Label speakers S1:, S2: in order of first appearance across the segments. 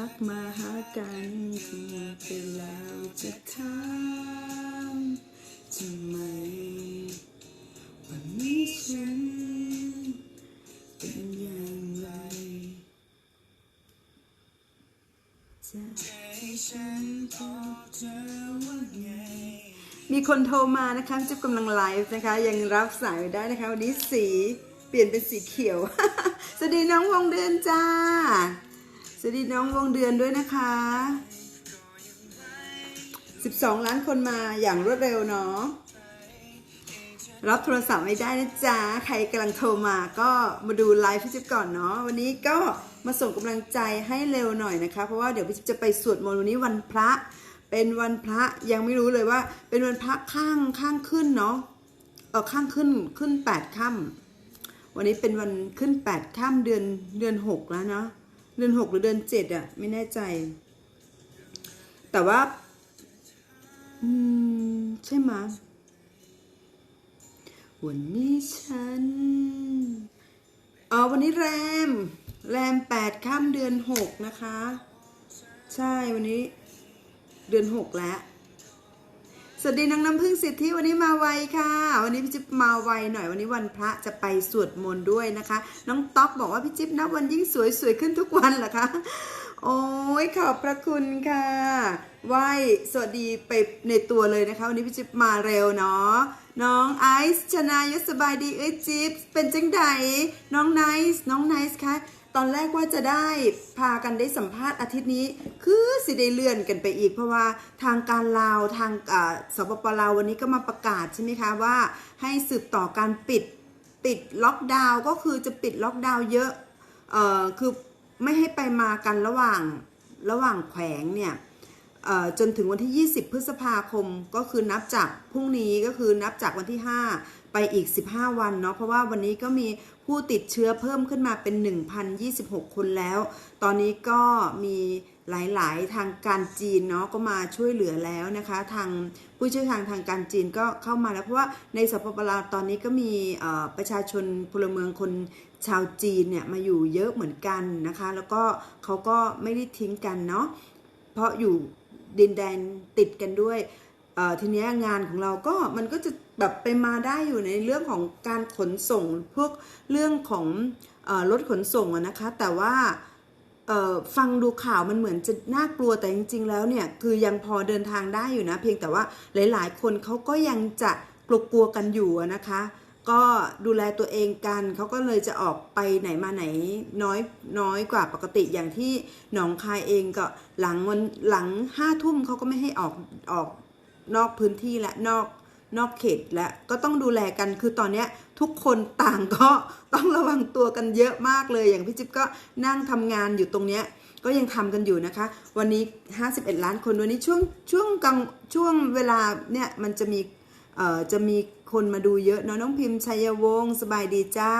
S1: ทักมาหากันถึงไปแล้วจะถามทำไมวันนี้ฉันเป็นอย่างไรจะให้ฉันบอกเธอว่าไงมีคนโทรมานะคะจุ๊บกำลังไลฟ์นะคะ ยังรับสายได้นะคะ วันนี้สีเปลี่ยนเป็นสีเขียว สวัสดีน้องวงเดือนจ้า สวัสดีน้องวงเดือนด้วยนะคะ 12 ล้านคนมาอย่างรวดเร็วเนาะ รับโทรศัพท์ไม่ได้นะจ๊ะ ใครกำลังโทรมาก็มาดูไลฟ์พี่จิ๊บก่อนเนาะ วันนี้ก็มาส่งกำลังใจให้เร็วหน่อยนะคะ เพราะว่าเดี๋ยวพี่จิ๊บจะไปสวดมนต์วันนี้วันพระ เป็นวันพระยังไม่รู้เลยว่า เป็นวันพระข้างข้างขึ้นเนาะ เออข้างขึ้นขึ้นแปดค่ำวันนี้เป็นวันขึ้นแปดค่ำเดือนเดือนหกแล้วเนาะ เดือนหกหรือเดือนเจ็ดอะไม่แน่ใจ แต่ว่า อืม ใช่ไหมวันนี้ฉัน อ๋อ วันนี้แรม แรมแปดข้ามเดือนหกนะคะ ใช่วันนี้ เดือนหกแล้ว สวัสดีน้องน้ำพึ่งสิทธิวันนี้มาไวค่ะ วันนี้พี่จิ๊บมาไวหน่อยวันนี้วันพระจะไปสวดมนต์ด้วยนะคะ น้องต๊อกบอกว่าพี่จิ๊บนับวันยิ่งสวยสวยขึ้นทุกวันเหรอคะโอ้ยขอบพระคุณค่ะไหวสวัสดีไปในตัวเลยนะคะ วันนี้พี่จิ๊บมาเร็วเนาะน้องไอซ์ชนายศสบายดีเอ้ยจิ๊บเป็นจังใดน้องไนซ์น้องไนซ์คะ ตอนแรกว่าจะได้พากันได้สัมภาษณ์อาทิตย์นี้ คือสิได้เลื่อนกันไปอีก เพราะว่าทางการลาวทางสปปลาววันนี้ก็มาประกาศใช่ไหมคะว่า ให้สืบต่อการปิดปิดล็อกดาวน์ก็คือจะปิดล็อกดาวน์เยอะเอ่อคือไม่ให้ไปมากันระหว่างระหว่างแขวงเนี่ยเอ่อจนถึงวันที่ 20 พฤษภาคมก็คือนับจากพรุ่งนี้ก็คือนับจากวันที่ 5 ไปอีก 15 วันเนาะเพราะว่าวันนี้ก็มี ผู้ติดเชื้อเพิ่มขึ้นมาเป็น 1,026 คนแล้ว ตอนนี้ก็มีหลาย ๆ ทางการจีนเนาะก็มาช่วยเหลือแล้วนะคะ ทางผู้เชี่ยวชาญทางการจีนก็เข้ามาแล้ว เพราะว่าในสปปลาวตอนนี้ก็มีประชาชนพลเมืองคนชาวจีนเนี่ยมาอยู่เยอะเหมือนกันนะคะ แล้วก็เขาก็ไม่ได้ทิ้งกันเนาะเพราะอยู่ดินแดนติดกันด้วยเอ่อทีนี้งานของเราก็มันก็จะ แบบไปมาได้อยู่ในเรื่องของการขนส่งพวกเรื่องของอรถขนส่งนะคะ แต่ว่าฟังดูข่าวมันเหมือนจะน่ากลัวแต่จริง ๆ แล้วเนี่ยคือยังพอเดินทางได้อยู่นะ เพียงแต่ว่าหลายๆ คนเขาก็ยังจะกลัวๆกันอยู่นะคะ ก็ดูแลตัวเองกันเขาก็เลยจะออกไปไหนมาไหนน้อยน้อยกว่าปกติอย่างที่หนองคายเองก็หลังวันหลังห้าทุ่มเขาก็ไม่ให้ออกออกนอกพื้นที่และนอก นอกเขตและก็ต้องดูแลกันคือตอนนี้ทุกคนต่างก็ต้องระวังตัวกันเยอะมากเลย อย่างพี่จิ๊บก็นั่งทำงานอยู่ตรงเนี้ยก็ยังทำกันอยู่นะคะ วันนี้ 51 ล้านคนวันนี้ช่วงช่วงกลางช่วงเวลาเนี่ยมันจะมีเอ่อจะมีคนมาดูเยอะเนาะน้องพิมพ์ชัยวงศ์สบายดีจ้า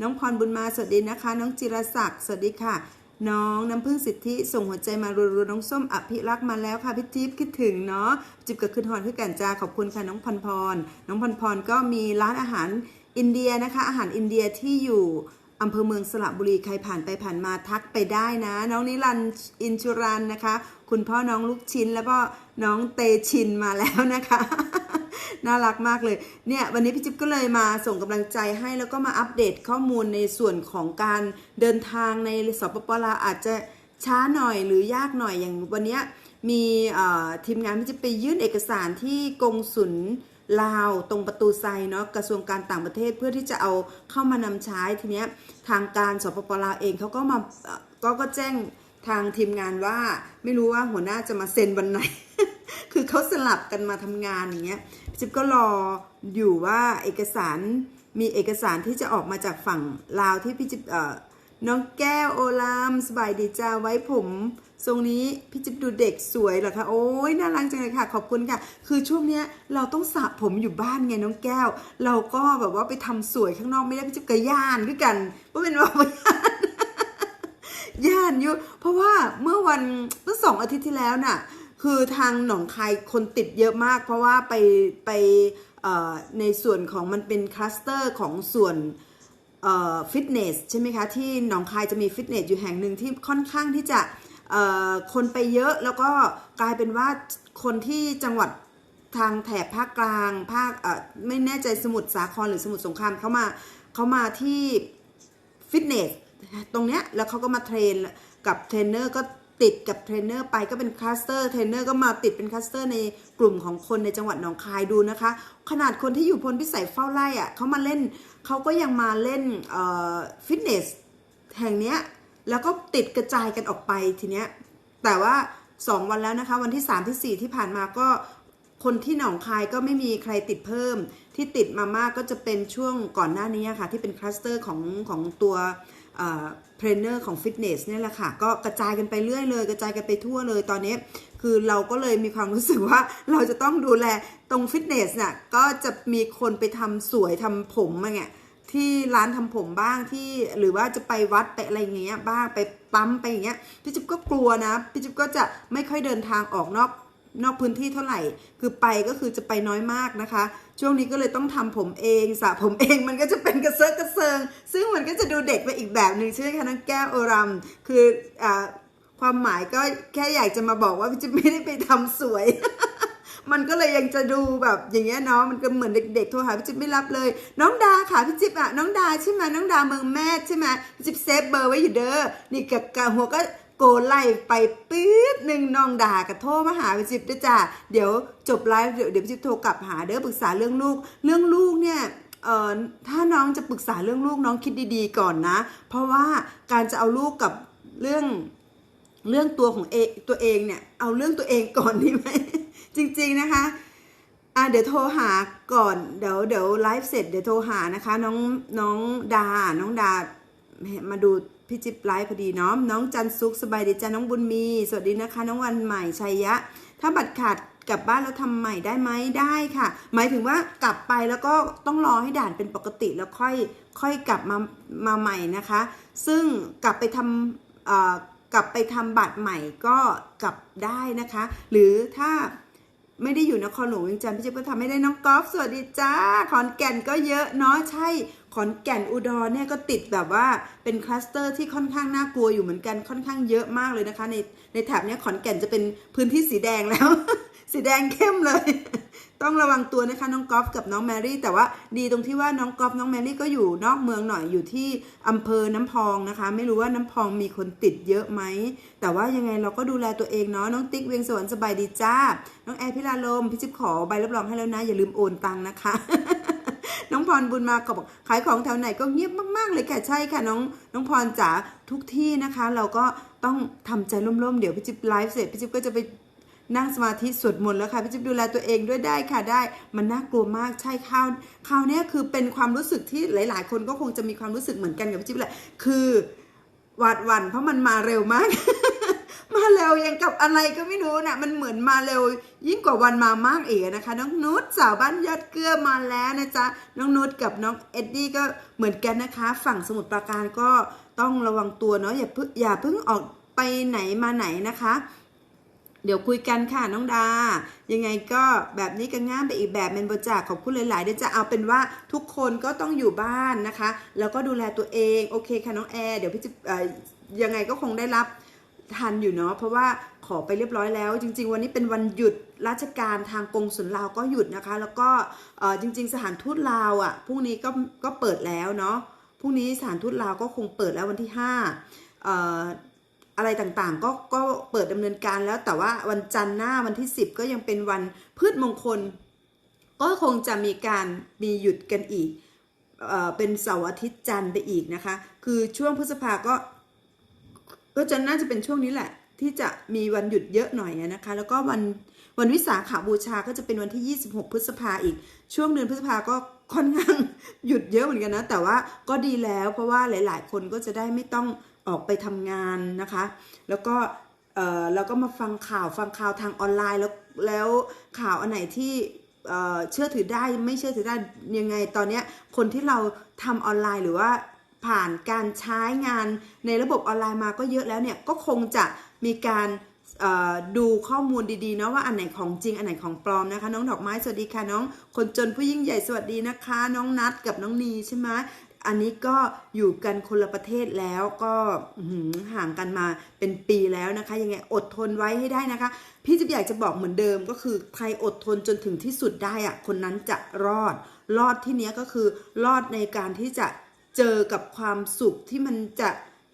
S1: น้องพรบุญมาสวัสดีนะคะ น้องจิรศักดิ์สวัสดีค่ะ น้องน้ำพึ่งสิทธิส่งหัวใจมารัวๆน้องส้มอภิรักษ์มาแล้วค่ะพี่จิ๊บคิดถึงเนาะจิบกับคืนทอนคือกันจาขอบคุณค่ะน้องพรพร น้องพรพรก็มีร้านอาหารอินเดียนะคะ อาหารอินเดียที่อยู่อำเภอเมืองสระบุรีใครผ่านไปผ่านมาทักไปได้นะ น้องนิรันอินชุรันนะคะ คุณพ่อน้องลูกชิ้นแล้วก็น้องเตชินมาแล้วนะคะ น่ารักมากเลย เนี่ยวันนี้พี่จิ๊บก็เลยมาส่งกำลังใจให้แล้วก็มาอัปเดตข้อมูลในส่วนของการเดินทางในสปปลาวอาจจะช้าหน่อยหรือยากหน่อยอย่างวันนี้มีทีมงานพี่จิ๊บไปยื่นเอกสารที่กงสุลลาวตรงประตูไซเนาะกระทรวงการต่างประเทศเพื่อที่จะเอาเข้ามานำใช้ทีเนี้ยทางการสปปลาวเองเขาก็มาเอ่อก็ก็แจ้ง ทางทีมงานว่าไม่รู้ว่าหัวหน้าจะมาเซ็นวันไหน คือเขาสลับกันมาทำงานอย่างเงี้ยจิ๊บก็รออยู่ว่าเอกสารมีเอกสารที่จะออกมาจากฝั่งลาวที่พี่จิ๊บเอ่อน้องแก้วโอลามสบายดีจ้าไว้ผมทรงนี้พี่จิ๊บดูเด็กสวยเหรอคะโอ้ยน่ารักจังเลยค่ะ ขอบคุณค่ะ คือช่วงเนี้ยเราต้องสระผมอยู่บ้านไงน้องแก้ว เราก็แบบว่าไปทำสวยข้างนอกไม่ได้พี่จิ๊บกระย่านด้วยกันเพราะเป็นว่า ย่านอยู่เพราะว่าเมื่อวันเมื่อสองอาทิตย์ที่แล้วน่ะคือทางหนองคายคนติดเยอะมาก เพราะว่าไปไปในส่วนของมันเป็นคลัสเตอร์ของส่วนฟิตเนสใช่ไหมคะที่หนองคายจะมีฟิตเนสอยู่แห่งหนึ่งที่ค่อนข้างที่จะคนไปเยอะแล้วก็กลายเป็นว่าคนที่จังหวัดทางแถบภาคกลางภาคไม่แน่ใจสมุทรสาครหรือสมุทรสงครามเขามาเขามาที่ฟิตเนส ตรงเนี้ยแล้วเขาก็มาเทรนกับเทรนเนอร์ก็ติดกับเทรนเนอร์ไปก็เป็นคลัสเตอร์เทรนเนอร์ก็มาติดเป็นคลัสเตอร์ในกลุ่มของคนในจังหวัดหนองคายดูนะคะ ขนาดคนที่อยู่พลพิสัยเฝ้าไร่อะ่ะเขามาเล่นเขาก็ยังมาเล่นเอ่อฟิตเนสแห่งเนี้ยแล้วก็ติดกระจายกันออกไปทีเนี้ยแต่ว่า 2 วันแล้วนะคะ วันที่ 3 ที่ 4 ที่ผ่านมาก็คนที่หนองคายก็ไม่มีใครติดเพิ่ม ที่ติดมามากก็จะเป็นช่วงก่อนหน้านี้ค่ะ ที่เป็นคลัสเตอร์ของของตัว เทรนเนอร์ของฟิตเนสเนี่ยแหละค่ะ ก็กระจายกันไปเรื่อยเลย กระจายกันไปทั่วเลยตอนนี้ คือเราก็เลยมีความรู้สึกว่าเราจะต้องดูแลตรงฟิตเนสน่ะก็จะมีคนไปทำสวยทำผมมาไงที่ร้านทำผมบ้างที่หรือว่าจะไปวัดไปอะไรอย่างเงี้ยบ้างไปปั๊มไปอย่างเงี้ยพี่จิ๊บก็กลัวนะพี่จิ๊บก็จะไม่ค่อยเดินทางออกนอก นอกพื้นที่เท่าไหร่ คือไปก็คือจะไปน้อยมากนะคะ ช่วงนี้ก็เลยต้องทำผมเองสระผมเองมันก็จะเป็นกระเซาะกระเซิง ซึ่งมันก็จะดูเด็กไปอีกแบบหนึ่งใช่ไหมคะน้องแก้วโอรัมคืออ่าความหมายก็แค่อยากจะมาบอกว่าจิ๊บไม่ได้ไปทำสวย มันก็เลยยังจะดูแบบอย่างเงี้ยเนาะมันก็เหมือนเด็กๆโทรหาพี่จิ๊บไม่รับเลย น้องดาค่ะพี่จิ๊บอะน้องดาใช่ไหมน้องดาเมืองแม่ใช่ไหมพี่จิ๊บเซฟเบอร์ไว้อยู่เด้อนี่กับกะหัวก็ โกไล่ไปปื๊ดหนึ่งน้องดากับโทรมาหาพี่จิ๊บด้วยจ้าเดี๋ยวจบไลฟ์เดี๋ยวเดี๋ยวจิบโทรกลับหาเด้อปรึกษาเรื่องลูก เรื่องลูกเนี่ยเอ่อถ้าน้องจะปรึกษาเรื่องลูกน้องคิดดีๆก่อนนะ เพราะว่าการจะเอาลูกกับเรื่องเรื่องตัวของเอตัวเองเนี่ยเอาเรื่องตัวเองก่อนดีไหมจริง ๆนะคะอะเดี๋ยวโทรหาก่อนเดี๋ยวเดี๋ยวไลฟ์เสร็จเดี๋ยวโทรหานะคะ น้องน้องดาน้องดามาดู พี่จิ๊บไลฟ์พอดีเนาะน้องจันซุกสบายดีจ้าน้องบุญมี สวัสดีนะคะ น้องวันใหม่ชัยยะ ถ้าบัตรขาดกลับบ้านแล้วทำใหม่ได้ไหมได้ค่ะ หมายถึงว่ากลับไปแล้วก็ต้องรอให้ด่านเป็นปกติแล้วค่อยค่อยกลับมามาใหม่นะคะ ซึ่งกลับไปทำเอ่อกลับไปทำบัตรใหม่ก็กลับได้นะคะ หรือถ้าไม่ได้อยู่นครหลวงเวียงจันทร์พี่เจ๊บก็ทำให้ได้น้องกอล์ฟสวัสดีจ้าขอนแก่นก็เยอะเนาะใช่ ขอนแก่นอุดรเนี่ยก็ติดแบบว่าเป็นคลัสเตอร์ที่ค่อนข้างน่ากลัวอยู่เหมือนกันค่อนข้างเยอะมากเลยนะคะ ในในแถบเนี้ยขอนแก่นจะเป็นพื้นที่สีแดงแล้ว สีแดงเข้มเลย ต้องระวังตัวนะคะน้องกอล์ฟกับน้องแมรี่แต่ว่าดีตรงที่ว่าน้องกอล์ฟน้องแมรี่ก็อยู่นอกเมืองหน่อยอยู่ที่อำเภอน้ำพองนะคะ ไม่รู้ว่าน้ำพองมีคนติดเยอะไหมแต่ว่ายังไงเราก็ดูแลตัวเองเนาะน้องติ๊กเวียงสวรรค์สบายดีจ้าน้องแอร์พิลาลมพี่จิ๊บขอใบรับรองให้แล้วนะอย่าลืมโอนตังค์นะคะ น้องพรบุญมาก็บอกขายของแถวไหนก็เงียบมาก ๆ เลยค่ะใช่ค่ะน้องน้องพรจ๋าทุกที่นะคะ เราก็ต้องทำใจร่มๆเดี๋ยวพี่จิ๊บไลฟ์เสร็จพี่จิ๊บก็จะไปนั่งสมาธิสวดมนต์แล้วค่ะพี่จิ๊บดูแลตัวเองด้วยได้ค่ะได้ มันน่ากลัวมากใช่ข้าวข้าวเนี้ยคือเป็นความรู้สึกที่หลาย ๆ คนก็คงจะมีความรู้สึกเหมือนกันกับพี่จิ๊บแหละคือหวาดหวั่นเพราะมันมาเร็วมาก มาเร็วยังกับอะไรก็ไม่รู้นะมันเหมือนมาเร็ว ยิ่งกว่าวันมามากเอีกนะคะ น้องนุชสาวบ้านยอดเกลือมาแล้วนะจ๊ะน้องนุชกับน้องเอ็ดดี้ก็เหมือนกันนะคะ ฝั่งสมุทรปราการก็ต้องระวังตัวเนาะอย่าเพิ่งอย่าเพิ่งออกไปไหนมาไหนนะคะ เดี๋ยวคุยกันค่ะน้องดา ยังไงก็แบบนี้ก็ง่ามไปอีกแบบเป็นบริจาคขอบคุณหลายๆเดี๋ยวจะเอาเป็นว่าทุกคนก็ต้องอยู่บ้านนะคะ แล้วก็ดูแลตัวเองโอเคค่ะน้องแอร์เดี๋ยวพี่จะยังไงก็คงได้รับ ทันอยู่เนาะเพราะว่าขอไปเรียบร้อยแล้ว จริง ๆ วันนี้เป็นวันหยุดราชการทางกงสุลลาวก็หยุดนะคะ แล้วก็จริง ๆ สถานทูตลาวอะพรุ่งนี้ก็ก็เปิดแล้วเนาะพรุ่งนี้สถานทูตลาวก็คงเปิดแล้ววันที่ห้าเอ่ออะไรต่างๆก็ก็เปิดดำเนินการแล้วแต่ว่าวันจันทร์หน้าวันที่ 10 ก็ยังเป็นวันพืชมงคล ก็คงจะมีการมีหยุดกันอีกเออเป็นเสาร์อาทิตย์จันทร์ไปอีกนะคะ คือช่วงพฤษภาก็ ก็จะน่าจะเป็นช่วงนี้แหละ ที่จะมีวันหยุดเยอะหน่อยนะคะ แล้วก็วันวันวิสาขาบูชาก็จะเป็นวันที่ 26 พฤษภาอีก ช่วงเดือนพฤษภาก็ค่อนข้างหยุดเยอะเหมือนกันนะ แต่ว่าก็ดีแล้วเพราะว่าหลาย ๆ คนก็จะได้ไม่ต้องออกไปทำงานนะคะ แล้วก็เออแล้วก็มาฟังข่าวฟังข่าวทางออนไลน์แล้วแล้วข่าวอันไหนที่เออเชื่อถือได้ไม่เชื่อถือได้ยังไงตอนเนี้ยคนที่เราทำออนไลน์หรือว่า ผ่านการใช้งานในระบบออนไลน์มาก็เยอะแล้วเนี่ยก็คงจะมีการดูข้อมูลดีๆเนาะว่าอันไหนของจริงอันไหนของปลอมนะคะ น้องดอกไม้สวัสดีค่ะน้องคนจนผู้ยิ่งใหญ่สวัสดีนะคะ น้องนัดกับน้องนีใช่ไหมอันนี้ก็อยู่กันคนละประเทศแล้วก็ห่างกันมาเป็นปีแล้วนะคะ ยังไงอดทนไว้ให้ได้นะคะ พี่จิ๊บอยากจะบอกเหมือนเดิมก็คือใครอดทนจนถึงที่สุดได้อะคนนั้นจะรอด รอดที่เนี้ยก็คือรอดในการที่จะ เจอกับความสุขที่มันจะ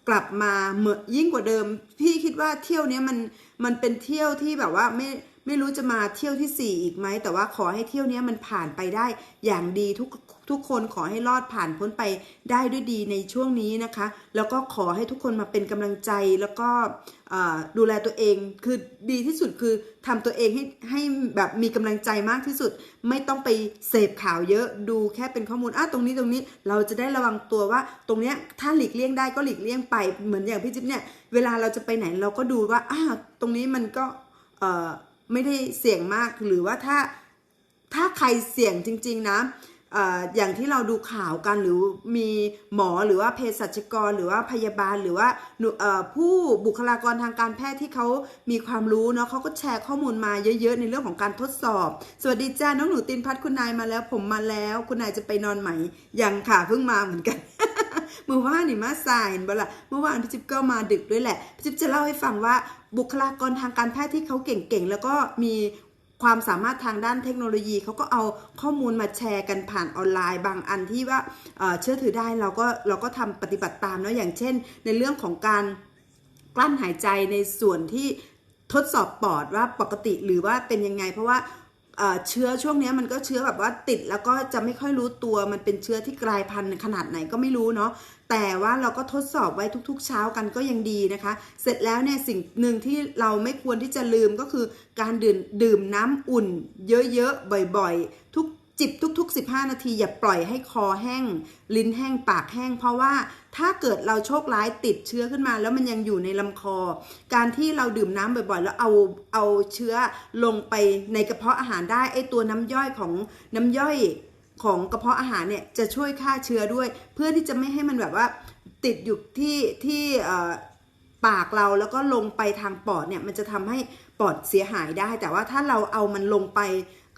S1: กลับมาเหมือนยิ่งกว่าเดิม พี่คิดว่าเที่ยวนี้มันมันเป็นเที่ยวที่แบบว่าไม่ไม่รู้จะมาเที่ยวที่สี่อีกไหม แต่ว่าขอให้เที่ยวนี้มันผ่านไปได้อย่างดีทุกทุกคนขอให้รอดผ่านพ้นไปได้ด้วยดีในช่วงนี้นะคะ แล้วก็ขอให้ทุกคนมาเป็นกำลังใจแล้วก็ ดูแลตัวเองคือดีที่สุดคือทำตัวเองให้ให้แบบมีกำลังใจมากที่สุด ไม่ต้องไปเสพข่าวเยอะดูแค่เป็นข้อมูลอะตรงนี้ตรงนี้เราจะได้ระวังตัวว่า ตรงเนี้ยถ้าหลีกเลี่ยงได้ก็หลีกเลี่ยงไปเหมือนอย่างพี่จิ๊บเนี่ยเวลาเราจะไปไหนเราก็ดูว่าอ้าวตรงนี้มันก็เอ่อไม่ได้เสี่ยงมากหรือว่าถ้าถ้าใครเสี่ยงจริง ๆนะ อย่างที่เราดูข่าวกันหรือมีหมอหรือว่าเภสัชกร หรือว่าพยาบาลหรือว่าผู้บุคลากรทางการแพทย์ที่เขามีความรู้เนาะเขาก็แชร์ข้อมูลมาเยอะๆ ในเรื่องของการทดสอบ สวัสดีจ้าน้องหนูตินพัฒน์คุณนายมาแล้ว ผมมาแล้ว คุณนายจะไปนอนไหมยังค่ะเพิ่งมาเหมือนกันเมื่อวานนี่มาสายเห็นบ่ล่ะเมื่อวานพี่จิ๊บก็มาดึกด้วยแหละพี่จิ๊บจะเล่าให้ฟังว่าบุคลากรทางการแพทย์ที่เขาเก่งๆ แล้วก็มี ความสามารถทางด้านเทคโนโลยีเขาก็เอาข้อมูลมาแชร์กันผ่านออนไลน์ บางอันที่ว่าเชื่อถือได้เราก็เราก็ทำปฏิบัติตามเนาะอย่างเช่น ในเรื่องของการกลั้นหายใจในส่วนที่ทดสอบปอดว่าปกติหรือว่าเป็นยังไง เพราะว่า เชื้อช่วงนี้มันก็เชื้อแบบว่าติดแล้วก็จะไม่ค่อยรู้ตัวมันเป็นเชื้อที่กลายพันธุ์ขนาดไหนก็ไม่รู้เนาะแต่ว่าเราก็ทดสอบไว้ทุกๆ เช้ากันก็ยังดีนะคะ เสร็จแล้วเนี่ยสิ่งหนึ่งที่เราไม่ควรที่จะลืมก็คือการดื่มดื่มน้ำอุ่นเยอะๆบ่อยๆ ทุก จิบทุก ๆ 15 นาที อย่าปล่อยให้คอแห้ง ลิ้นแห้งปากแห้ง เพราะว่าถ้าเกิดเราโชคร้ายติดเชื้อขึ้นมา แล้วมันยังอยู่ในลำคอ การที่เราดื่มน้ำบ่อยๆ แล้วเอาเอาเชื้อลงไปในกระเพาะอาหารได้ไอตัวน้ำย่อยของน้ำย่อยของกระเพาะอาหารเนี่ยจะช่วยฆ่าเชื้อด้วย เพื่อที่จะไม่ให้มันแบบว่าติดอยู่ที่ที่ปากเราแล้วก็ลงไปทางปอดเนี่ยมันจะทำให้ปอดเสียหายได้ แต่ว่าถ้าเราเอามันลงไป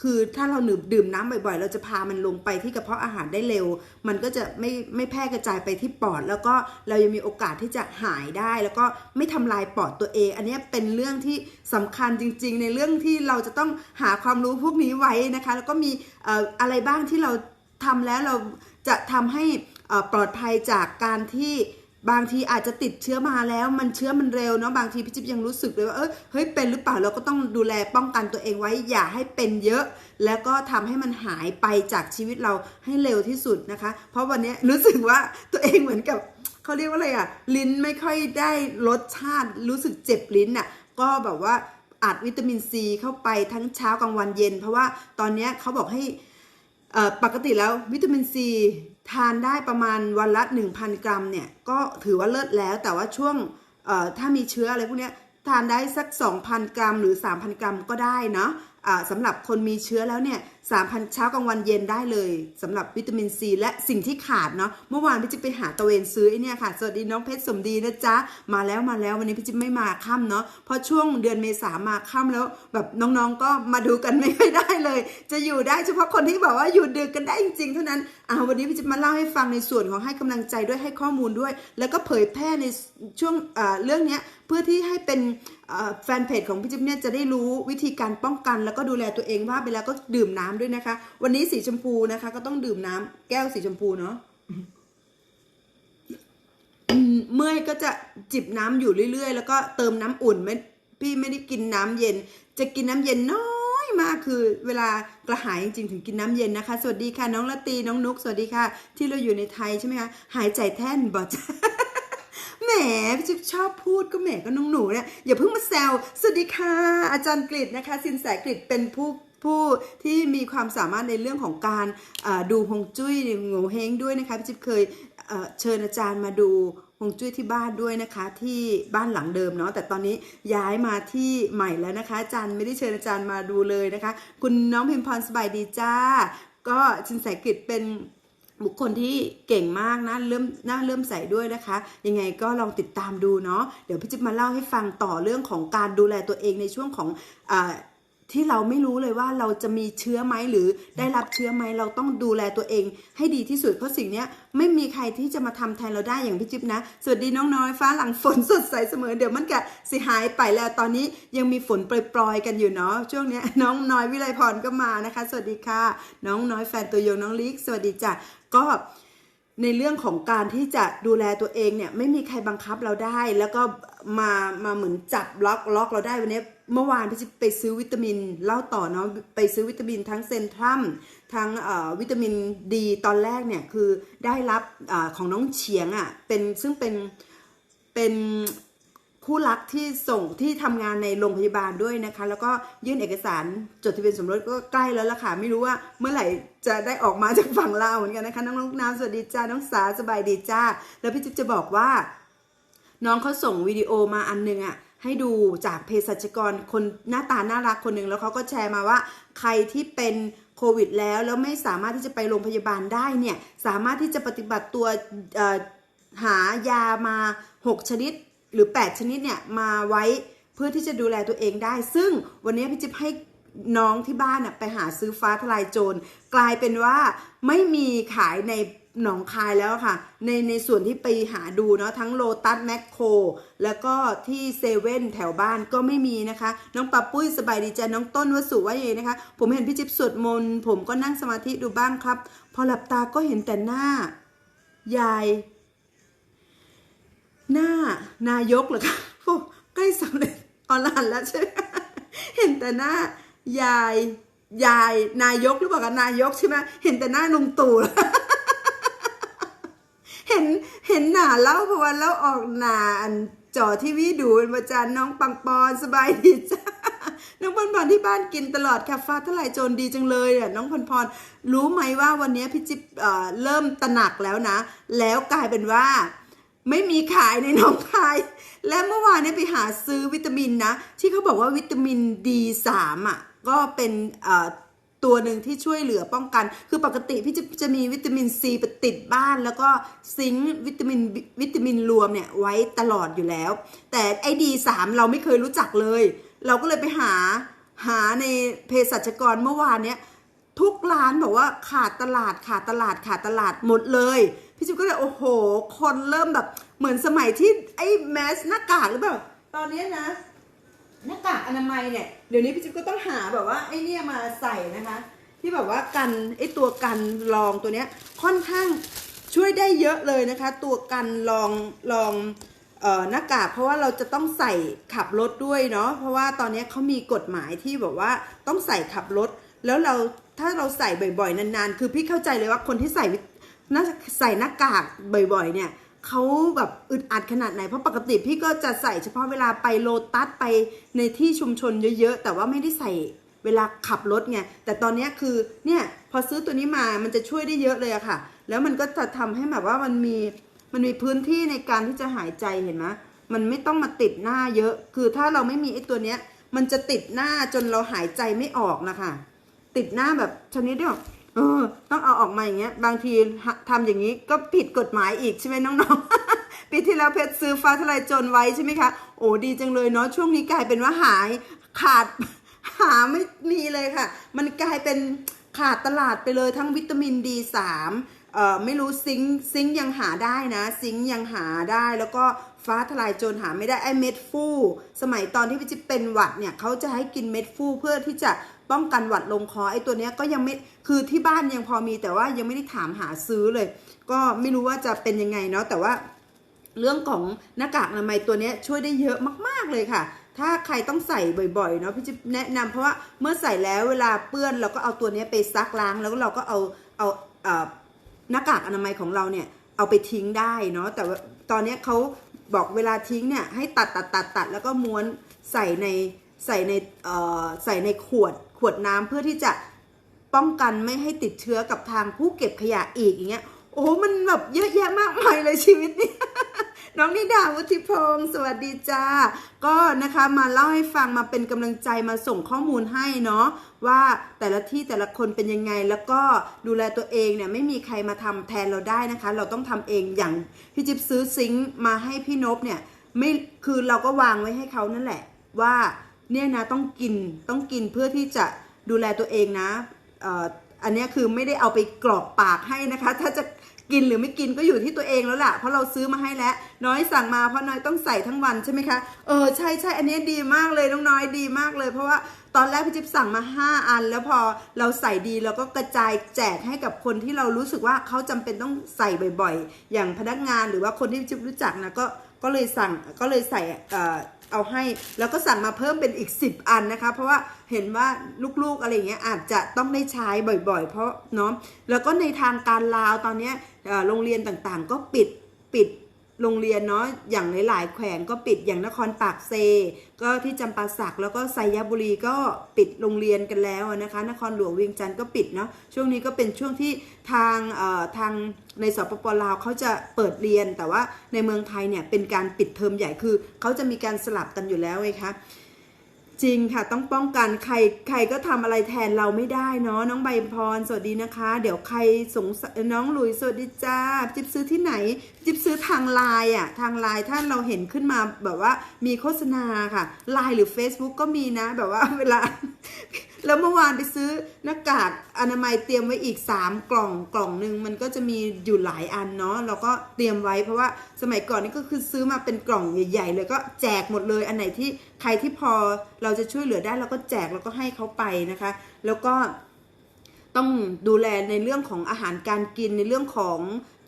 S1: คือถ้าเราดื่มดื่มน้ำบ่อยๆ เราจะพามันลงไปที่กระเพาะอาหารได้เร็ว มันก็จะไม่ไม่แพร่กระจายไปที่ปอด แล้วก็เรายังมีโอกาสที่จะหายได้ แล้วก็ไม่ทำลายปอดตัวเอง อันนี้เป็นเรื่องที่สำคัญจริง ๆ ในเรื่องที่เราจะต้องหาความรู้พวกนี้ไว้นะคะ แล้วก็มีอะไรบ้างที่เราทำแล้วเราจะทำให้ปลอดภัยจากการที่ บางทีอาจจะติดเชื้อมาแล้วมันเชื้อมันเร็วเนาะบางทีพี่จิ๊บยังรู้สึกเลยว่าเออเฮ้ยเป็นหรือเปล่าเราก็ต้องดูแลป้องกันตัวเองไว้อย่าให้เป็นเยอะ แล้วก็ทำให้มันหายไปจากชีวิตเราให้เร็วที่สุดนะคะ เพราะวันนี้รู้สึกว่าตัวเองเหมือนกับเขาเรียกว่าอะไรอะลิ้นไม่ค่อยได้รสชาติรู้สึกเจ็บลิ้นอะก็แบบว่าอัดวิตามินซีเข้าไปทั้งเช้ากลางวันเย็น เพราะว่าตอนนี้เขาบอกให้อ่อปกติแล้ววิตามินซี ทานได้ประมาณวันละ 1,000 กรัมเนี่ยก็ถือว่าเลิศแล้วแต่ว่าช่วงถ้ามีเชื้ออะไรพวกนี้ทานได้สัก 2,000 กรัมหรือ 3,000 กรัมก็ได้เนาะะสำหรับคนมีเชื้อแล้วเนี่ย 3,000 เช้ากลางวันเย็นได้เลยสำหรับวิตามินซีและสิ่งที่ขาดเนาะเมื่อวานพี่จิ๊บไปหาตะเวนซื้อไอเนี่ยค่ะ สวัสดีน้องเพชรสมดีนะจ๊ะ มาแล้วมาแล้ววันนี้พี่จิ๊บไม่มาค่ำเนาะเพราะช่วงเดือนเมษามาค่ำแล้วแบบน้องๆก็มาดูกันไม่ค่อยได้เลย จะอยู่ได้เฉพาะคนที่แบบว่าอยู่ดึกกันได้จริงๆ เท่านั้นอ่าวันนี้พี่จิ๊บมาเล่าให้ฟังในส่วนของให้กำลังใจด้วยให้ข้อมูลด้วย แล้วก็เผยแพร่ในช่วงเอ่อเรื่องเนี้ยเพื่อที่ให้เป็นแฟนเพจของพี่จิ๊บเนี่ยจะได้รู้วิธีการป้องกัน แล้วก็ดูแลตัวเองว่าไปแล้วก็ดื่มน้ำด้วยนะคะ วันนี้สีชมพูนะคะ ก็ต้องดื่มน้ำแก้วสีชมพูเนาะเมื่อยก็จะจิบน้ำอยู่เรื่อยๆ แล้วก็เติมน้ำอุ่นไม่พี่ไม่ได้กินน้ำเย็น จะกินน้ำเย็นน้อยมากคือ เวลากระหายจริงๆถึงกินน้ำเย็นนะคะ สวัสดีค่ะ น้องละตีน้องนุกสวัสดีค่ะ ที่เราอยู่ในไทยใช่ไหมคะหายใจแท่นบอจแหมพี่ชอบพูดก็แหมก็น้องหนูเนี่ยอย่าเพิ่งมาแซวสวัสดีค่ะ อาจารย์กฤษนะคะ สินแสกฤษเป็นผู้ ผู้ที่มีความสามารถในเรื่องของการดูฮงจุ้ยโงเฮงด้วยนะคะพี่จิ๊บเคยเชิญอาจารย์มาดูฮงจุ้ยที่บ้านด้วยนะคะที่บ้านหลังเดิมเนาะแต่ตอนนี้ย้ายมาที่ใหม่แล้วนะคะอาจารย์ไม่ได้เชิญอาจารย์มาดูเลยนะคะ คุณน้องพิมพรสบายดีจ้า ก็สินแสกฤษเป็นบุคคลที่เก่งมากนะเริ่มน่าเริ่มใส่ด้วยนะคะ ยังไงก็ลองติดตามดูเนาะเดี๋ยวพี่จิ๊บมาเล่าให้ฟังต่อเรื่องของการดูแลตัวเองในช่วงของอ ที่เราไม่รู้เลยว่าเราจะมีเชื้อไหมหรือได้รับเชื้อไหมเราต้องดูแลตัวเอง ให้ดีที่สุดเพราะสิ่งนี้ไม่มีใครที่จะมาทำแทนเราได้อย่างพี่จิ๊บนะ สวัสดีน้องน้อยฟ้าหลังฝนสดใสเสมอเดี๋ยวมันกะสิหายไปแล้วตอนนี้ยังมีฝนปล่อยๆกันอยู่เนาะช่วงนี้น้องน้อยวิไลพรก็มานะคะ สวัสดีค่ะ น้องน้อยแฟนตัวยงน้องลิก สวัสดีจ้ะก็ในเรื่องของการที่จะดูแลตัวเองเนี่ยไม่มีใครบังคับเราได้ แล้วก็มามาเหมือนจับล็อกล็อกเราได้วันนี้ เมื่อวานพี่จิ๊บไปซื้อวิตามินเล่าต่อเนาะไปซื้อวิตามินทั้งเซนทรัมทั้งวิตามินดีตอนแรกเนี่ยคือได้รับอของน้องเฉียงอะ่ะเป็นซึ่งเป็นเป็นคู่รักที่ส่งที่ทำงานในโรงพยาบาลด้วยนะคะ แล้วก็ยื่นเอกสารจดทะเบียนสมรสก็ใกล้แล้วล่ะค่ะ ไม่รู้ว่าเมื่อไหร่จะได้ออกมาจากฝั่งลาวเหมือนกันนะคะ น้องลูกน้ำสวัสดีจ้า น้องสาสบายดีจ้า แล้วพี่จิ๊บจะบอกว่า น้องเขาส่งวิดีโอมาอันหนึงอะ ให้ดูจากเภสัชกรคนหน้าตาน่ารักคนหนึ่งแล้วเขาก็แชร์มาว่า ใครที่เป็นโควิด แล้วแล้วไม่สามารถที่จะไปโรงพยาบาลได้เนี่ยสามารถที่จะปฏิบัติตัวหายามา 6 ชนิดหรือ 8 ชนิดเนี่ยมาไว้เพื่อที่จะดูแลตัวเองได้ ซึ่งวันนี้พี่จิ๊บให้น้องที่บ้านไปหาซื้อฟ้าทลายโจรกลายเป็นว่าไม่มีขายใน หนองคายแล้วค่ะ ในในส่วนที่ไปหาดูเนาะทั้งโลตัสแมคโครแล้วก็ที่เซเว่นแถวบ้านก็ไม่มีนะคะ น้องปาปุ้ยสบายดีจ้ะน้องต้นวสุว่าอย่างนะคะ ผมเห็นพี่จิ๊บสวดมนต์ผมก็นั่งสมาธิดูบ้างครับ พอหลับตาก็เห็นแต่หน้ายาย หน้านายกเหรอคะโอ้ใกล้สำเร็จอรหันต์แล้วใช่ไหมเห็นแต่หน้ายายยายนายกหรือเปล่ากันนายกใช่ไหมเห็นแต่หน้าลุงตู่ เห็นเห็นหนาเล่าเพราะว่าเล่าออกหนาอันจอทีวีดูเป็นประจานน้องปังปอนสบายดีจ้าน้องพรพรที่บ้านกินตลอดค่ะฟ้าเท่าไหร่โจรดีจังเลยอะน้องพรพรรู้ไหมว่าวันนี้พี่จิ๊บเอ่อเริ่มตระหนักแล้วนะ แล้วกลายเป็นว่าไม่มีขายในหน้องคาย และเมื่อวานเนี่ยไปหาซื้อวิตามินนะ ที่เขาบอกว่าวิตามิน D3 อะก็เป็นเอ่อ ตัวหนึ่งที่ช่วยเหลือป้องกัน คือปกติพี่จะจะมีวิตามินซีไปติดบ้าน แล้วก็ซิงค์วิตามินวิตามินรวมเนี่ยไว้ตลอดอยู่แล้ว แต่ไอ้ D3 เราไม่เคยรู้จักเลย เราก็เลยไปหาหาในเภสัชกรเมื่อวานเนี้ยทุกร้านบอกว่าขาดตลาดขาดตลาดขาดตลาดหมดเลย พี่จิ๊บก็เลยโอ้โห คนเริ่มแบบเหมือนสมัยที่ไอ้แมสหน้ากากหรือเปล่าตอนนี้นะ หน้ากากอนามัยเนี่ยเดี๋ยวนี้พี่จิ๊บก็ต้องหาแบบว่าไอ้เนี่ยมาใส่นะคะ ที่แบบว่ากันไอ้ตัวกันรองตัวเนี้ยค่อนข้างช่วยได้เยอะเลยนะคะ ตัวกันรองรองเอ่อหน้ากากเพราะว่าเราจะต้องใส่ขับรถด้วยเนาะเพราะว่าตอนนี้เขามีกฎหมายที่แบอกว่าต้องใส่ขับรถ แล้วเราถ้าเราใส่บ่อยๆนานๆ คือพี่เข้าใจเลยว่าคนที่ใส่น่าใส่หน้ากากบ่อยๆเนี่ย เขาแบบอึดอัดขนาดไหน เพราะปกติพี่ก็จะใส่เฉพาะเวลาไปโลตัสไปในที่ชุมชนเยอะๆ แต่ว่าไม่ได้ใส่เวลาขับรถไง แต่ตอนนี้คือเนี่ยพอซื้อตัวนี้มามันจะช่วยได้เยอะเลยอะค่ะ แล้วมันก็จะทำให้แบบว่ามันมีมันมีพื้นที่ในการที่จะหายใจเห็นไหมมันไม่ต้องมาติดหน้าเยอะ คือถ้าเราไม่มีไอ้ตัวเนี้ย มันจะติดหน้าจนเราหายใจไม่ออกนะคะ ติดหน้าแบบชนิดที่แบบ เออ ต้องเอาออกมาอย่างเงี้ย บางทีทำอย่างนี้ก็ผิดกฎหมายอีกใช่ไหมน้องๆ ปีที่แล้วเพชรซื้อฟ้าทลายโจรไว้ใช่ไหมคะ โอ้ดีจังเลยเนาะ ช่วงนี้กลายเป็นว่าหายขาดหาไม่มีเลยค่ะ มันกลายเป็นขาดตลาดไปเลยทั้งวิตามิน D3 เอ่อไม่รู้ซิงซิงยังหาได้นะ ซิงยังหาได้แล้วก็ฟ้าทลายโจรหาไม่ได้ไอเม็ดฟู สมัยตอนที่พี่จิ๊บเป็นหวัดเนี่ยเขาจะให้กินเม็ดฟูเพื่อที่จะ ป้องกันหวัดลงคอไอ้ตัวเนี้ยก็ยังไม่คือที่บ้านยังพอมีแต่ว่ายังไม่ได้ถามหาซื้อเลย ก็ไม่รู้ว่าจะเป็นยังไงเนาะแต่ว่าเรื่องของหน้ากากอนามัยตัวเนี้ยช่วยได้เยอะมาก ๆ เลยค่ะ ถ้าใครต้องใส่บ่อยๆ เนาะพี่จะแนะนำเพราะว่าเมื่อใส่แล้วเวลาเปื้อนเราก็เอาตัวเนี้ยไปซักล้างแล้วเราก็เอาเอาเอ่อหน้ากากอนามัยของเราเนี่ยเอาไปทิ้งได้เนาะแต่ว่าตอนนี้เขาบอกเวลาทิ้งเนี่ยให้ตัดตัดตัดตัดแล้วก็ม้วนใส่ในใส่ในเอ่อใส่ในขวด วดน้ำเพื่อที่จะป้องกันไม่ให้ติดเชื้อกับทางผู้เก็บขยะอีกอย่างเงี้ยโอ้โหมันแบบเยอะแยะมากมายเลยชีวิตนี้น้องนิดาวุฒิพงศ์สวัสดีจ้า ก็นะคะมาเล่าให้ฟังมาเป็นกำลังใจมาส่งข้อมูลให้เนาะว่าแต่ละที่แต่ละคนเป็นยังไง แล้วก็ดูแลตัวเองเนี่ยไม่มีใครมาทำแทนเราได้นะคะ เราต้องทำเองอย่างพี่จิ๊บซื้อซิงค์มาให้พี่นบเนี่ยไม่คือเราก็วางไว้ให้เขานั่นแหละว่า เนี่ยนะต้องกินต้องกินเพื่อที่จะดูแลตัวเองนะอันนี้คือไม่ได้เอาไปกรอกปากให้นะคะ ถ้าจะกินหรือไม่กินก็อยู่ที่ตัวเองแล้วล่ะ เพราะเราซื้อมาให้แล้ว น้อยสั่งมาเพราะน้อยต้องใส่ทั้งวันใช่ไหมคะ เออใช่ใช่อันนี้ดีมากเลยน้องน้อยดีมากเลย เพราะว่าตอนแรกพี่จิ๊บสั่งมา 5 อัน แล้วพอเราใส่ดีเราก็กระจายแจกให้กับคนที่เรารู้สึกว่าเขาจำเป็นต้องใส่บ่อยๆ อย่างพนักงานหรือว่าคนที่พี่จิ๊บรู้จักนะก็ก็เลยสั่งก็เลยใส่ เอาให้ แล้วก็สั่งมาเพิ่มเป็นอีก 10 อันนะคะ เพราะว่าเห็นว่าลูกๆอะไรเงี้ยอาจจะต้องได้ใช้บ่อยๆ เพราะเนาะแล้วก็ในทางการลาวตอนนี้โรงเรียนต่างๆ ก็ปิดปิด โรงเรียนเนาะอย่างหลายๆแขวงก็ปิดอย่างนครปากเซ ก็ที่จำปาสักแล้วก็ไซยบุรีก็ปิดโรงเรียนกันแล้วนะคะ นครหลวงเวียงจันทร์ก็ปิดเนาะช่วงนี้ก็เป็นช่วงที่ทางเอ่อทางในสปปลาวเขาจะเปิดเรียนแต่ว่าในเมืองไทยเนี่ยเป็นการปิดเทอมใหญ่คือเขาจะมีการสลับกันอยู่แล้วไงคะ จริงค่ะต้องป้องกันใครใครก็ทำอะไรแทนเราไม่ได้เนาะน้องใบพรสวัสดีนะคะ เดี๋ยวใครสงสัยน้องหลุยสวัสดีจ้าจิ๊บซื้อที่ไหน จิ๊บซื้อทางไลน์อะทางไลน์ถ้าเราเห็นขึ้นมาแบบว่ามีโฆษณาค่ะไลน์หรือ Facebook ก็มีนะ แบบว่าเวลา แล้วเมื่อวานไปซื้อหน้ากากอนามัยเตรียมไว้อีก 3 กล่องกล่องหนึ่งมันก็จะมีอยู่หลายอันเนาะเราก็เตรียมไว้เพราะว่าสมัยก่อนนี่ก็คือซื้อมาเป็นกล่องใหญ่ๆเลยก็แจกหมดเลยอันไหนที่ใครที่พอเราจะช่วยเหลือได้เราก็แจกแล้วก็ให้เขาไปนะคะ แล้วก็ต้องดูแลในเรื่องของอาหารการกินในเรื่องของ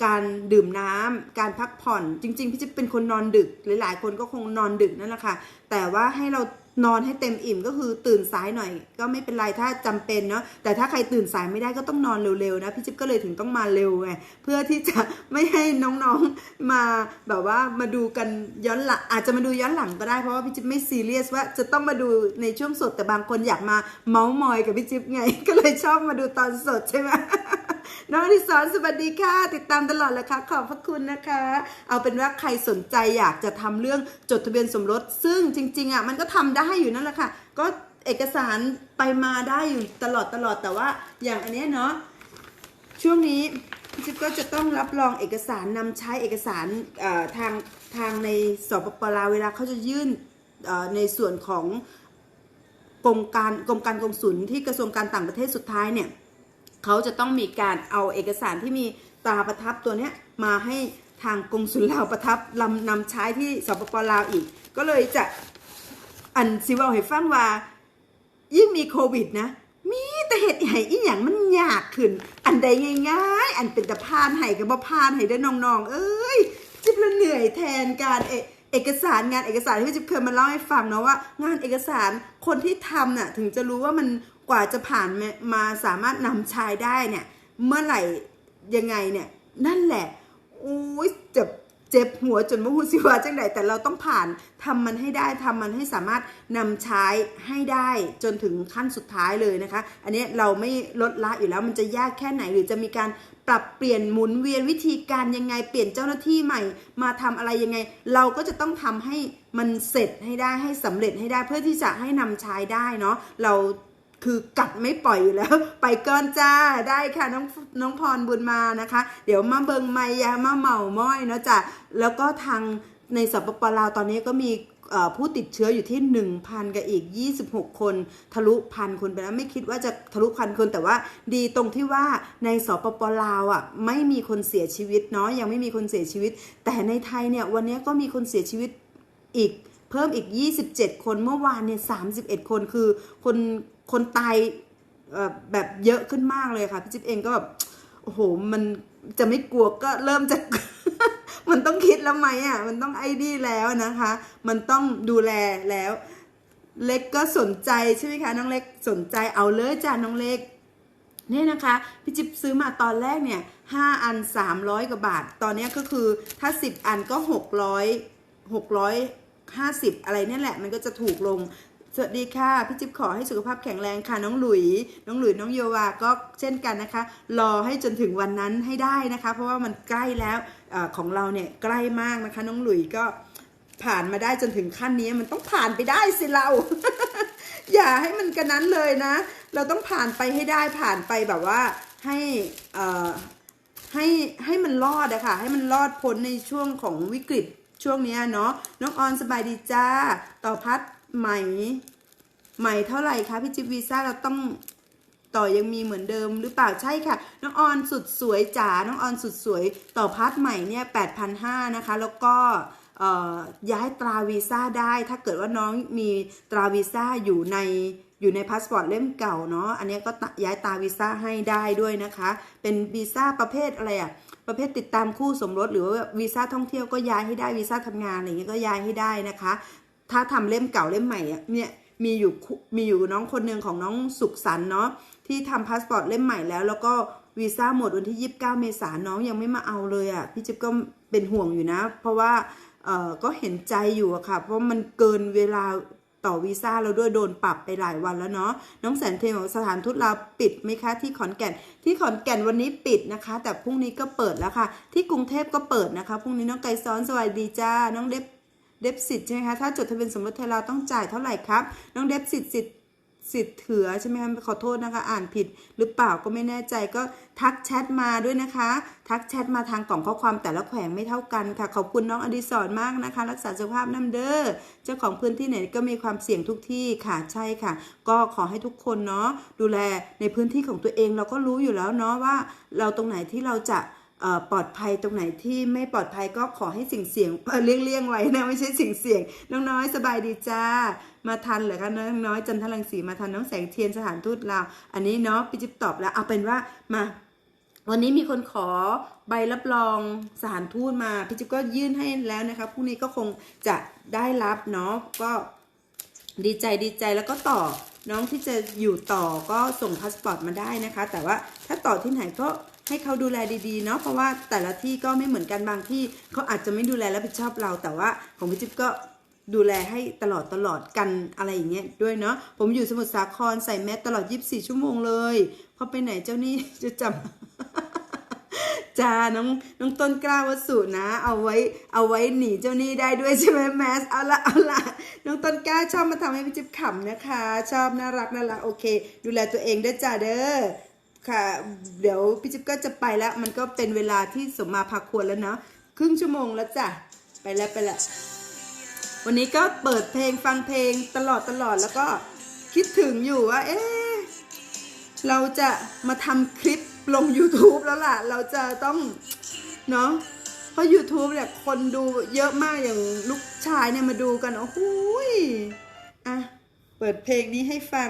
S1: การดื่มน้ำการพักผ่อนจริง ๆ พี่จิ๊บเป็นคนนอนดึกหลายๆคนก็คงนอนดึกนั่นแหละค่ะแต่ว่าให้เรา นอนให้เต็มอิ่มก็คือตื่นสายหน่อย ก็ไม่เป็นไรถ้าจำเป็นเนาะแต่ถ้าใครตื่นสายไม่ได้ก็ต้องนอนเร็วๆนะพี่จิ๊บก็เลยถึงต้องมาเร็วไงเพื่อที่จะไม่ให้น้องๆมาแบบว่ามาดูกันย้อนหลังอาจจะมาดูย้อนหลังก็ได้เพราะว่าพี่จิ๊บไม่ซีเรียสว่าจะต้องมาดูในช่วงสดแต่บางคนอยากมาเมาส์มอยกับพี่จิ๊บไง ก็เลยชอบมาดูตอนสดใช่ไหม น้องอดิศรสวัสดีค่ะ ติดตามตลอดเลยค่ะ ขอบพระคุณนะคะ เอาเป็นว่าใครสนใจอยากจะทำเรื่องจดทะเบียนสมรส ซึ่งจริง ๆอะมันก็ทำได้อยู่นั่นแหละค่ะ ก็เอกสารไปมาได้อยู่ตลอดตลอดแต่ว่าอย่างอันเนี้ยเนาะช่วงนี้จิ๊บก็จะต้องรับรองเอกสารนำใช้เอกสารทางทางในสปปลาวเวลาเขาจะยื่นในส่วนของกรมการกรมการกงสุลที่กระทรวงการต่างประเทศสุดท้ายเนี่ย เขาจะต้องมีการเอาเอกสารที่มีตราประทับตัวเนี้ยมาให้ทางกงสุลลาวประทับลำนำใช้ที่สปปลาวอีก ก็เลยจะอันซิเวาให้ฟังว่ายิ่งมีโควิดนะ มีแต่เหตุไห้อีหยังมันยากขึ้น อันใดง่ายๆ อันเป็นตะพานไห้กับบ่พานไห้ได้น้องๆ เอ้ยจิ๊บละเหนื่อยแทนการเอเอกสารงานเอกสารที่จิบเคยมาเล่าให้ฟังเนาะว่า งานเอกสารคนที่ทำน่ะถึงจะรู้ว่ามัน กว่าจะผ่านมามาสามารถนำใช้ได้เนี่ยเมื่อไหร่ยังไงเนี่ยนั่นแหละโอ้ยเจ็บเจ็บหัวจนมหูสิว่าจังไดแต่เราต้องผ่านทำมันให้ได้ทำมันให้สามารถนำใช้ให้ได้จนถึงขั้นสุดท้ายเลยนะคะ อันนี้เราไม่ลดละอยู่แล้วมันจะยากแค่ไหนหรือจะมีการปรับเปลี่ยนหมุนเวียนวิธีการยังไงเปลี่ยนเจ้าหน้าที่ใหม่ มาทำอะไรยังไง เราก็จะต้องทำให้มันเสร็จให้ได้ให้สำเร็จให้ได้เพื่อที่จะให้นำใช้ได้เนาะเรา คือ กัดไม่ปล่อยอยู่แล้ว ไปก่อนจ้าได้ค่ะน้องน้องพรบุญมานะคะ เดี๋ยวมาเบิงไมยามาเหมาม้อยเนาะจ้ะแล้วก็ทางในสปปลาวตอนนี้ก็มีผู้ติดเชื้ออยู่ที่ 1,000 กับอีก 26 คนทะลุพันคนไปแล้วไม่คิดว่าจะทะลุพันคนแต่ว่าดีตรงที่ว่าในสปปลาวอะไม่มีคนเสียชีวิตเนาะยังไม่มีคนเสียชีวิต แต่ในไทยเนี่ยวันนี้ก็มีคนเสียชีวิตอีกเพิ่มอีก 27 คนเมื่อวานเนี่ย 31 คนคือคน คนตายแบบเยอะขึ้นมากเลยค่ะพี่จิ๊บเองก็แบบโอ้โหมันจะไม่กลัวก็เริ่มจะมันต้องคิดแล้วไหมอะ มันต้องไอ้นี่แล้วนะคะ มันต้องดูแลแล้ว เล็กก็สนใจใช่ไหมคะน้องเล็กสนใจเอาเลยจ้าน้องเล็กเนี่ยนะคะ พี่จิ๊บซื้อมาตอนแรกเนี่ยห้าอันสามร้อยกว่าบาท ตอนนี้ก็คือถ้าสิบอันก็หกร้อยหกร้อยห้าสิบอะไรเนี่ยแหละ มันก็จะถูกลง สวัสดีค่ะ พี่จิ๊บขอให้สุขภาพแข็งแรงค่ะ น้องหลุย น้องหลุยน้องโยวาก็เช่นกันนะคะ รอให้จนถึงวันนั้นให้ได้นะคะ เพราะว่ามันใกล้แล้วอของเราเนี่ยใกล้มากนะคะ น้องหลุยก็ผ่านมาได้จนถึงขั้นนี้มันต้องผ่านไปได้สิเรา อย่าให้มันกันนั้นเลยนะ เราต้องผ่านไปให้ได้ผ่านไปแบบว่าให้เออให้ให้มันรอดอะค่ะ ให้มันรอดพ้นในช่วงของวิกฤตช่วงนี้เนาะน้องออนสบายดีจ้าต่อพัด ไหมใหม่เท่าไหร่คะพี่จิ๊บวีซ่าเราต้องต่อยังมีเหมือนเดิมหรือเปล่าใช่ค่ะ น้องออนสุดสวยจ๋าน้องออนสุดสวยต่อพาร์ทใหม่เนี่ย8,500นะคะ แล้วก็ย้ายตราวีซ่าได้ถ้าเกิดว่าน้องมีตราวีซ่าอยู่ในอยู่ในพาสปอร์ตเล่มเก่าเนาะอันนี้ก็ย้ายตราวีซ่าให้ได้ด้วยนะคะ เป็นวีซ่าประเภทอะไรอะประเภทติดตามคู่สมรสหรือว่าวีซ่าท่องเที่ยวก็ย้ายให้ได้วีซ่าทำงานอะไรเงี้ยก็ย้ายให้ได้นะคะ ถ้าทำเล่มเก่าเล่มใหม่อะเนี่ยมีอยู่มีอยู่น้องคนหนึ่งของน้องสุขสันเนาะที่ทำพาสปอร์ตเล่มใหม่แล้ว แล้วก็วีซ่าหมดวันที่ 29 เมษายนน้องยังไม่มาเอาเลยอะ่ะพี่จิ๊บก็เป็นห่วงอยู่นะ เพราะว่าเออก็เห็นใจอยู่อะค่ะ เพราะมันเกินเวลาต่อวีซ่าเราด้วยโดนปรับไปหลายวันแล้วเนาะน้องแสนเทมของสถานทูตลาวปิดไหมคะที่ขอนแก่นที่ขอนแก่นวันนี้ปิดนะคะ แต่พรุ่งนี้ก็เปิดแล้วค่ะ ที่กรุงเทพก็เปิดนะคะพรุ่งนี้น้องไก่ซ้อนสวัสดีจ้าน้องเด็บ เดบสิทธ์ใช่ไหมคะถ้าจดทะเบียนสมรสไทยเราต้องจ่ายเท่าไหร่ครับ น้องเดบสิทธิ์สิทธิ์สิทธิ์เถือใช่ไหมคะขอโทษนะคะ อ่านผิดหรือเปล่าก็ไม่แน่ใจก็ทักแชทมาด้วยนะคะ ทักแชทมาทางกล่องข้อความแต่ละแขวงไม่เท่ากันค่ะ ขอบคุณน้องอดิศรมากนะคะ รักษาสุขภาพน้ำเด้อเจ้าของพื้นที่ไหนก็มีความเสี่ยงทุกที่ค่ะใช่ค่ะ ก็ขอให้ทุกคนเนาะดูแลในพื้นที่ของตัวเองเราก็รู้อยู่แล้วเนาะว่า เราตรงไหนที่เราจะ ปลอดภัยตรงไหนที่ไม่ปลอดภัยก็ขอให้สิ่งเสี่ยงเลี่ยงเลี่ยงๆไว้นะไม่ใช่สิ่งเสี่ยงน้องน้อยสบายดีจ้า มาทันเหรอคะน้องน้อยจันทรังสีมาทันน้องแสงเทียนสถานทูตลาวอันนี้เนาะพี่จิ๊บตอบแล้วเอาเป็นว่ามาวันนี้มีคนขอใบรับรองสถานทูตมาพี่จิ๊บก็ยื่นให้แล้วนะคะพรุ่งนี้ก็คงจะได้รับเนาะก็ดีใจดีใจแล้วก็ต่อน้องที่จะอยู่ต่อก็ส่งพาสปอร์ตมาได้นะคะ แต่ว่าถ้าต่อที่ไหนก็ ให้เขาดูแลดีๆเนาะเพราะว่าแต่ละที่ก็ไม่เหมือนกันบางที่เขาอาจจะไม่ดูแลรับผิดชอบเรา แต่ว่าของพี่จิ๊บก็ดูแลให้ตลอดตลอดกันอะไรอย่างเงี้ยด้วยเนาะผมอยู่สมุทรสาครใส่แมสตลอด 24 ชั่วโมงเลยพอไปไหนเจ้านี่จะจำจ้าน้องน้องต้นกล้าวสุนะ เอาไว้เอาไว้หนีเจ้านี้ได้ด้วยใช่ไหมแมสเอาละเอาละน้องต้นกล้าชอบมาทำให้พี่จิ๊บขำนะคะ ชอบน่ารักน่ารักโอเค ดูแลตัวเองด้วยจ้าเด้อ ค่ะ เดี๋ยวพี่จิ๊บก็จะไปแล้ว มันก็เป็นเวลาที่สมมาพาควรแล้วเนาะครึ่งชั่วโมงแล้วจ้ะ ไปแล้วไปแล้ววันนี้ก็เปิดเพลงฟังเพลงตลอดตลอดแล้วก็คิดถึงอยู่ว่า เอ๊ะเราจะมาทำคลิปลง YouTube แล้วล่ะ เราจะต้อง เนาะเพราะ YouTube เนี่ยคนดูเยอะมากอย่างลูกชายเนี่ยมาดูกัน โอ้โหยอะ เปิดเพลงนี้ให้ฟัง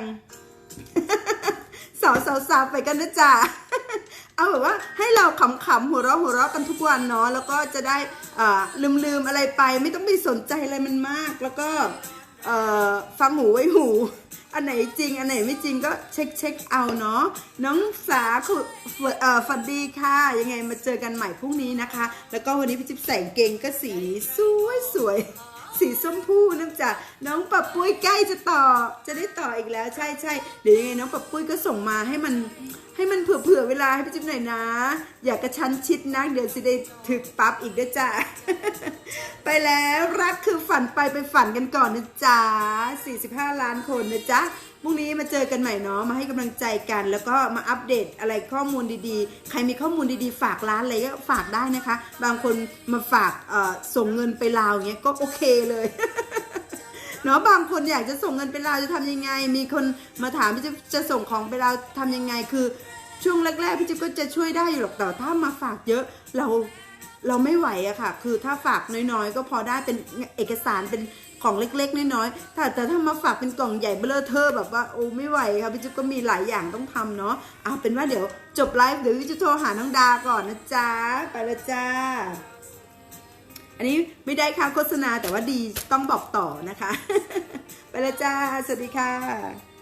S1: สาวสาวสาวไปกันนะจ๊ะเอาแบบว่าให้เราขำๆหัวเราะหัวเราะกันทุกวันเนาะแล้วก็จะได้ลืมลืมๆอะไรไป ไม่ต้องไปสนใจอะไรมันมาก แล้วก็ฟังหูไว้หู อันไหนจริง อันไหนไม่จริงก็เช็คเช็คเอาเนาะน้องสาคุณฝันดีค่ะ ยังไงมาเจอกันใหม่พรุ่งนี้นะคะ แล้วก็วันนี้พี่จิ๊บใส่เกงก็สีสวยสวย สีส้มพูนะจ้ะน้องปับปุ้ยใกล้จะต่อ จะได้ต่ออีกแล้วใช่ใช่เดี๋ยวยังไงน้องปับปุ้ยก็ส่งมาให้มันให้มันเผื่อๆเวลาให้พี่จิ๊บหน่อยนะ อย่ากกระชั้นชิดนะเดี๋ยวจะได้ถึกปั๊บอีกด้วยจ้ะไปแล้วรักคือฝันไปไปฝันกันก่อนนะจ๊ะ45 ล้านคนนะจ๊ะ พรุ่งนี้มาเจอกันใหม่เนาะมาให้กำลังใจกัน แล้วก็มาอัปเดตอะไรข้อมูลดีๆ ใครมีข้อมูลดีๆ ฝากร้านอะไรก็ฝากได้นะคะ บางคนมาฝากส่งเงินไปลาวเงี้ยก็โอเคเลยเนาะบางคนอยากจะส่งเงินไปลาวจะทำยังไง มีคนมาถามพี่จะจะส่งของไปลาวทำยังไงคือช่วงแรกๆพี่จิ๊บก็จะช่วยได้อยู่หรอกแต่ถ้ามาฝากเยอะเราเราไม่ไหวอะค่ะ คือถ้าฝากน้อยๆ ก็พอได้เป็นเอกสารเป็น ของเล็ก ๆ น้อยๆแต่แต่ถ้ามาฝากเป็นกล่องใหญ่เบลอเทอแบบว่าโอ้ไม่ไหวค่ะพี่จิ๊บก็มีหลายอย่างต้องทำเนาะเอาเป็นว่าเดี๋ยวจบไลฟ์เดี๋ยวพี่จะโทรหาน้องดาก่อนนะจ๊ะไปละจ้า อันนี้ไม่ได้ค่าโฆษณาแต่ว่าดีต้องบอกต่อนะคะ ไปละจ้าสวัสดีค่ะ